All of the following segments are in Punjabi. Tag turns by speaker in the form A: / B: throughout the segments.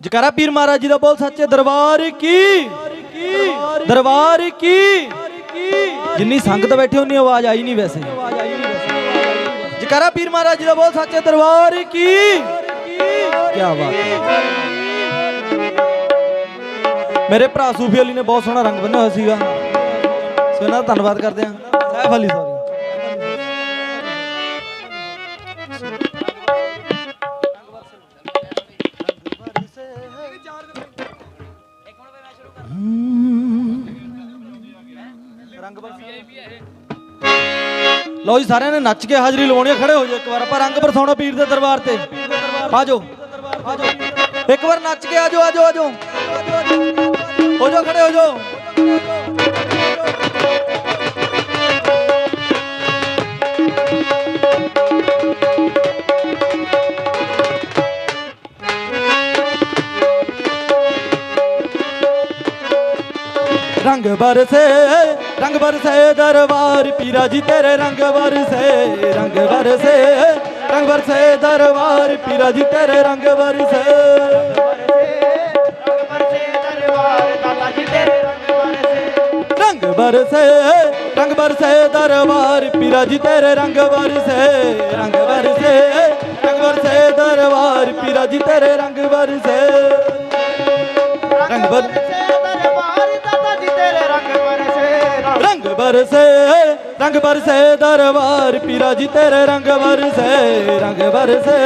A: ਜਕਾਰਾ ਪੀਰ ਮਹਾਰਾਜ ਜੀ ਦਾ ਬੋਲ ਸੱਚੇ ਦਰਬਾਰ ਕੀ? ਦਰਬਾਰ ਕੀ? ਜਿੰਨੀ ਸੰਗਤ ਬੈਠੀ ਉਨੀ ਆਵਾਜ਼ ਆਈ ਨਹੀਂ ਵੈਸੇ। ਜਕਾਰਾ ਪੀਰ ਮਹਾਰਾਜ ਜੀ ਦਾ ਬੋਲ ਸੱਚੇ ਦਰਬਾਰ ਕੀ? ਕੀ ਬਾਤ ਹੈ। ਮੇਰੇ ਭਰਾ ਸੂਫੀ ਅਲੀ ਨੇ ਬਹੁਤ ਸੋਹਣਾ ਰੰਗ ਬੰਨਿਆ ਹੋਇਆ ਸੀਗਾ। ਸੋ ਇਹਨਾਂ ਦਾ ਧੰਨਵਾਦ ਕਰਦੇ ਹਾਂ। ਸੈਫ ਅਲੀ ਸੌਰੀ ਲਓ ਜੀ ਸਾਰਿਆਂ ਨੇ ਨੱਚ ਕੇ ਹਾਜ਼ਰੀ ਲਵਾਉਣੀ ਖੜੇ ਹੋ ਜਾਓ ਇੱਕ ਵਾਰ। ਆਪਾਂ ਰੰਗ ਬਰਸਾਉਣਾ ਪੀਰ ਦੇ ਦਰਬਾਰ ਤੇ। ਆ ਜਾਓ ਆ ਜਾਓ। ਇੱਕ ਵਾਰ ਨੱਚ ਕੇ ਆ ਜਾਓ ਆ ਜਾਓ ਆ ਜਾਓ। ਹੋ ਜਾਓ ਖੜੇ ਹੋ ਜਾਓ। ਰੰਗ ਬਰਸੇ ਰੰਗ ਬਰਸੇ ਦਰਬਾਰ ਪੀਰਾ ਜੀ ਤੇਰੇ ਰੰਗ ਬਰਸੇ ਰੰਗ ਬਰਸੇ ਰੰਗ ਬਰਸੇ ਦਰਬਾਰ ਪੀਰਾ ਜੀ ਤੇਰੇ ਰੰਗ ਬਰਸੇ ਰੰਗ ਬਰਸੇ ਰੰਗ ਬਰਸੇ ਦਰਬਾਰ ਪੀਰਾ ਜੀ ਤੇਰੇ ਰੰਗ ਬਰਸੇ ਰੰਗ ਬਰਸੇ ਰੰਗ ਬਰਸੇ ਦਰਬਾਰ ਪੀਰਾ ਜੀ ਤੇਰੇ ਰੰਗ ਬਰਸੇ ਰੰਗ ਬਰ ਬਰਸੇ ਰੰਗ ਬਰਸੇ ਦਰਬਾਰ, ਪੀਰਾ ਜੀ ਤੇਰੇ ਰੰਗ ਬਰਸੇ ਰੰਗ ਬਰਸੇ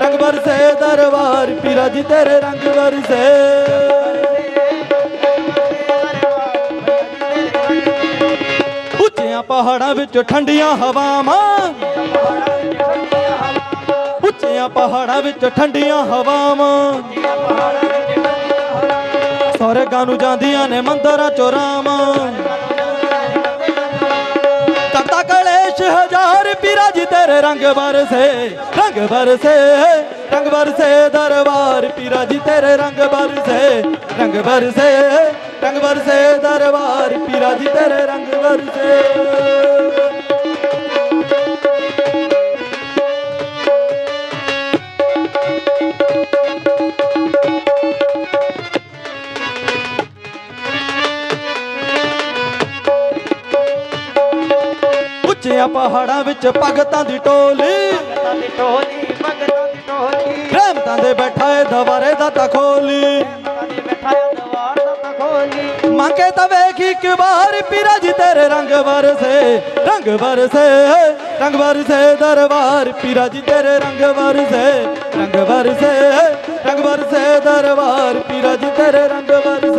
A: ਰੰਗ ਬਰਸੇ ਦਰਬਾਰ, ਪੀਰਾ ਜੀ ਤੇਰੇ ਰੰਗ ਬਰਸੇ ਉੱਚਿਆਂ ਪਹਾੜਾਂ ਵਿੱਚ ਠੰਡੀਆਂ ਹਵਾਵਾਂ, ਉੱਚਿਆਂ ਪਹਾੜਾਂ ਵਿੱਚ ਠੰਡੀਆਂ ਹਵਾਵਾਂ। ਸਵਰਗਾਂ ਨੂੰ ਜਾਂਦੀਆਂ ਨੇ ਮੰਦਰਾਂ ਚੋਂ ਰਾਮ ਕਲੇਸ਼ ਹਜ਼ਾਰ ਪੀਰਾ ਜੀ ਤੇਰੇ ਰੰਗ ਬਰਸੇ ਰੰਗ ਬਰਸੇ ਰੰਗ ਬਰਸੇ ਦਰਬਾਰ। ਪੀਰਾ ਜੀ ਤੇਰੇ ਰੰਗ ਬਰਸੇ ਰੰਗ ਬਰਸੇ ਰੰਗ ਬਰਸੇ ਦਰਬਾਰ। ਪੀਰਾ ਜੀ ਤੇਰੇ ਰੰਗ ਬਰਸੇ ਪਹਾੜਾਂ ਵਿੱਚ ਭਗਤਾਂ ਦੀ ਟੋਲੀ। ਰਹਿਮਤਾਂ ਦੇ ਬੈਠਾ ਏ ਦਵਾਰੇ ਦਾ ਤਾ ਖੋਲੀ। ਮੰਗੇ ਤਾਂ ਵੇਖ ਇੱਕ ਵਾਰ ਪੀਰਾ ਜੀ ਤੇਰੇ ਰੰਗ ਬਰਸੇ ਰੰਗ ਬਰਸੇ ਰੰਗ ਬਰਸੇ ਦਰਬਾਰ। ਪੀਰਾ ਜੀ ਤੇਰੇ ਰੰਗ ਬਰਸੇ ਰੰਗ ਬਰਸੇ ਰੰਗ ਬਰਸੇ ਦਰਬਾਰ। ਪੀਰਾ ਜੀ ਤੇਰੇ ਰੰਗ ਬਰਸੇ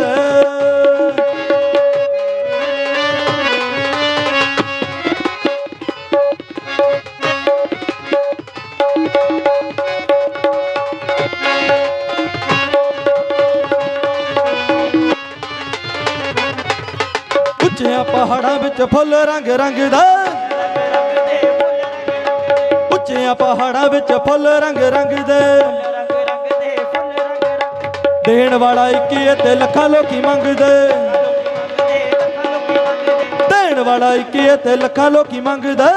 A: ਉੱਚਿਆਂ ਪਹਾੜਾਂ ਵਿੱਚ ਫੁੱਲ ਰੰਗ ਰੰਗ ਦਾ ਉੱਚਿਆਂ ਪਹਾੜਾਂ ਵਿੱਚ ਫੁੱਲ ਰੰਗ ਰੰਗ ਦੇ ਦੇਣ ਵਾਲਾ ਇੱਕੀ ਤੇ ਲੱਖਾਂ ਲੋਕੀ ਮੰਗਦੇ। ਦੇਣ ਵਾਲਾ ਇੱਕੀ ਤੇ ਲੱਖਾਂ ਲੋਕੀ ਮੰਗਦਾ।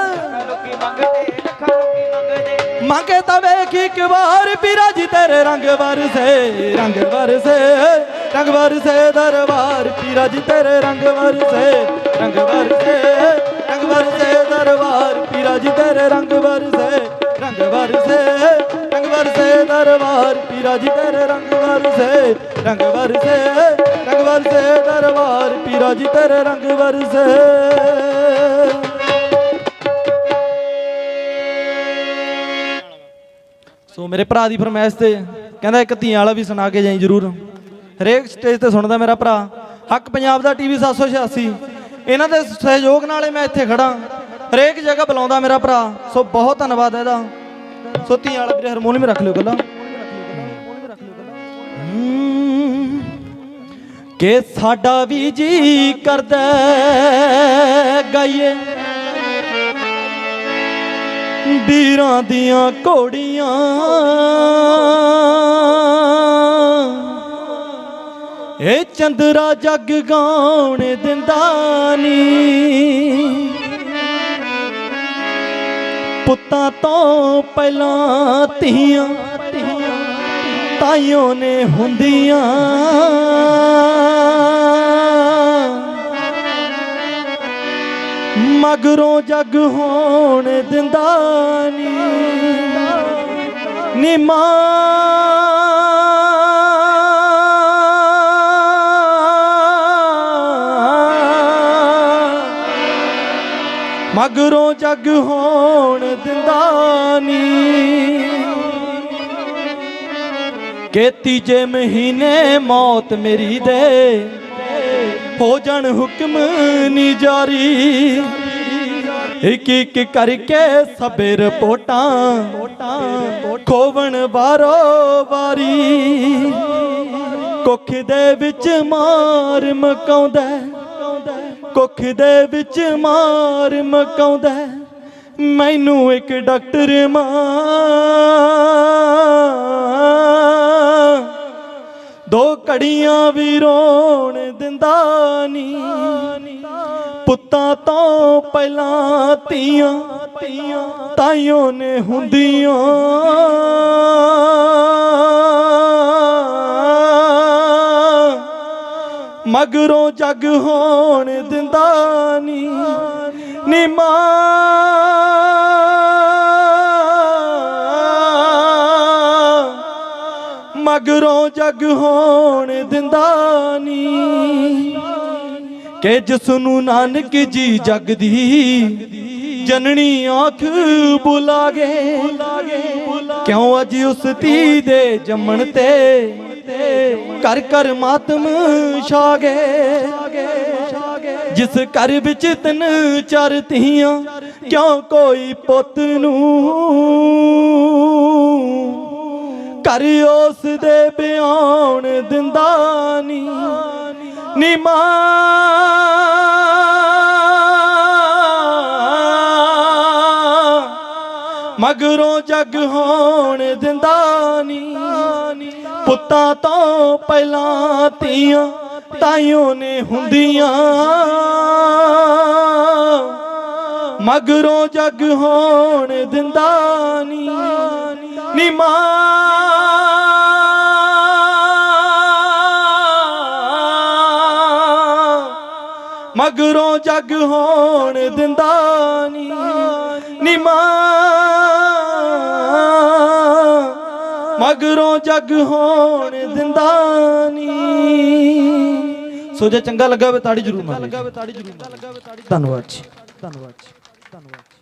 A: ਮੰਗੇ ਤਾਂ ਵੇਖ ਇੱਕ ਵਾਰ ਪੀਰਾ ਜੀ ਤੇਰੇ ਰੰਗ ਵਰਸੇ ਰੰਗ ਵਰਸੇ। ਰੰਗ ਵਰਸੇ ਦਰਬਾਰ ਪੀਰਾ ਜੀ ਤੇਰੇ ਰੰਗ ਵਰਸੇ ਰੰਗ ਵਰਸੇ ਰੰਗ ਵਰਸੇ ਦਰਬਾਰ ਪੀਰਾ ਜੀ ਤੇਰੇ ਰੰਗ ਵਰਸੇ ਰੰਗ ਵਰਸੇ ਰੰਗ ਵਰਸੇ ਦਰਬਾਰ ਪੀਰਾ ਜੀ ਤੇਰੇ ਰੰਗ ਵਰਸੇ ਰੰਗ ਵਰਸੇ ਰੰਗ ਵਰਸੇ ਦਰਬਾਰ ਪੀਰਾ ਜੀ ਤੇਰੇ ਰੰਗ ਵਰਸੇ ਸੋ ਮੇਰੇ ਭਰਾ ਦੀ ਫਰਮਾਇਸ਼ ਤੇ ਕਹਿੰਦਾ ਇੱਕ ਧੀਆਂ ਵਾਲਾ ਵੀ ਸੁਣਾ ਕੇ ਜਾਈ ਜਰੂਰ। ਹਰੇਕ ਸਟੇਜ ਤੇ ਸੁਣਦਾ ਮੇਰਾ ਭਰਾ। ਹੱਕ ਪੰਜਾਬ ਦਾ ਟੀਵੀ 786 ਇਹਨਾਂ ਦੇ ਸਹਿਯੋਗ ਨਾਲ ਮੈਂ ਇੱਥੇ ਖੜਾ ਹਰੇਕ ਜਗ੍ਹਾ ਬੁਲਾਉਂਦਾ ਮੇਰਾ ਭਰਾ। ਸੋ ਬਹੁਤ ਧੰਨਵਾਦ ਇਹਦਾ। ਸੋ ਧੀਆਂ ਵਾਲਾ ਵੀਰੇ ਹਾਰਮੋਨੀਅਮ ਰੱਖ ਲਿਓ ਗੱਲਾਂ। ਕਿ ਸਾਡਾ ਵੀ ਜੀ ਕਰਦਾ ਗਾਈਏ। ਵੀਰਾਂ ਦੀਆਂ ਘੋੜੀਆਂ ਇਹ ਚੰਦਰਾ ਜੱਗ ਗਾਉਣ ਦਿੰਦਾ ਨੀ। ਪੁੱਤਾਂ ਤੋਂ ਪਹਿਲਾਂ ਧੀਆਂ ਤਾਈਓ ਨੇ ਹੁੰਦੀਆਂ। ਮਗਰੋਂ ਜੱਗ ਹੋਣ ਦਿੰਦਾ ਨੀ। ਨੀ ਮਾਂ। ਮਗਰੋਂ ਜੱਗ ਹੋਣ ਦਿੰਦਾ ਨੀ ਕਿ ਤੀਜੇ ਮਹੀਨੇ ਮੌਤ ਮੇਰੀ ਦੇ, ਹੋ ਜਾਣ ਹੁਕਮ ਨੀ ਜਾਰੀ। ਇੱਕ ਇੱਕ ਕਰਕੇ ਸਭੇ ਰਿਪੋਰਟਾਂ ਖੋਵਣ ਬਾਰੋ ਵਾਰੀ। ਕੁੱਖ ਦੇ ਵਿੱਚ ਮਾਰ ਮਕਾਉਂਦਾ ਕੁੱਖ ਦੇ ਵਿੱਚ ਮਾਰ ਮਕਾਉਂਦਾ ਮੈਨੂੰ ਇੱਕ ਡਾਕਟਰ ਮਾਂ ਦੋ ਘੜੀਆਂ ਵੀ ਰੋਣ ਦਿੰਦਾ ਨੀ ਪੁੱਤਾਂ ਤੋਂ ਪਹਿਲਾਂ ਤੀਆਂ ਧੀਆਂ ਤਾਈਓ ਨੇ ਹੁੰਦੀਆਂ। ਮਗਰੋਂ ਜੱਗ ਹੋਣ ਦਿੰਦਾ ਨੀ ਨੀ ਮਗਰੋਂ ਜੱਗ ਹੋਣ ਦਿੰਦਾ ਨੀ, ਕਿ ਜਿਸ ਨੂੰ ਨਾਨਕ ਜੀ ਜਗ ਦੀ ਜਨਨੀ ਆਂਖ ਬੁਲਾਗੇ। ਕਿਉਂ ਅਜ ਉਸ ਧੀ ਦੇ ਜੰਮਣ ਤੇ ਕਰ ਕਰ ਮਾਤਮ ਛਾਗੇ, ਜਿਸ ਘਰ ਵਿੱਚ ਤਿੰਨ ਚਾਰ ਤੀਆਂ ਕਿਉਂ ਕੋਈ ਪੁੱਤ ਨੂੰ ਘਰ ਉਸ ਦੇ ਬਿਆਨ ਦਿੰਦਾ ਨੀ ਨੀ ਮਗਰੋਂ ਜੱਗ ਹੋਣ ਦਿੰਦਾ ਨੀ ਪੁੱਤਾਂ ਤੋਂ ਪਹਿਲਾਂ ਤੀਆਂ ਤਾਈਓ ਨੇ ਹੁੰਦੀਆਂ। ਮਗਰੋਂ ਜੱਗ ਹੋਣ ਦਿੰਦਾ ਨੀ ਨੀ ਮਗਰੋਂ ਜੱਗ ਹੋਣ ਦਿੰਦਾ ਨੀ ਨੀ ਮਾਂ। ਮਗਰੋਂ ਜੱਗ ਹੋਣ ਦਿੰਦਾ ਨੀ। ਸੋ ਜੇ ਚੰਗਾ ਲੱਗਾ ਹੋਵੇ ਤਾੜੀ ਜ਼ਰੂਰ ਮਾਰੋ ਧੰਨਵਾਦ ਜੀ। ਧੰਨਵਾਦ ਜੀ। ਧੰਨਵਾਦ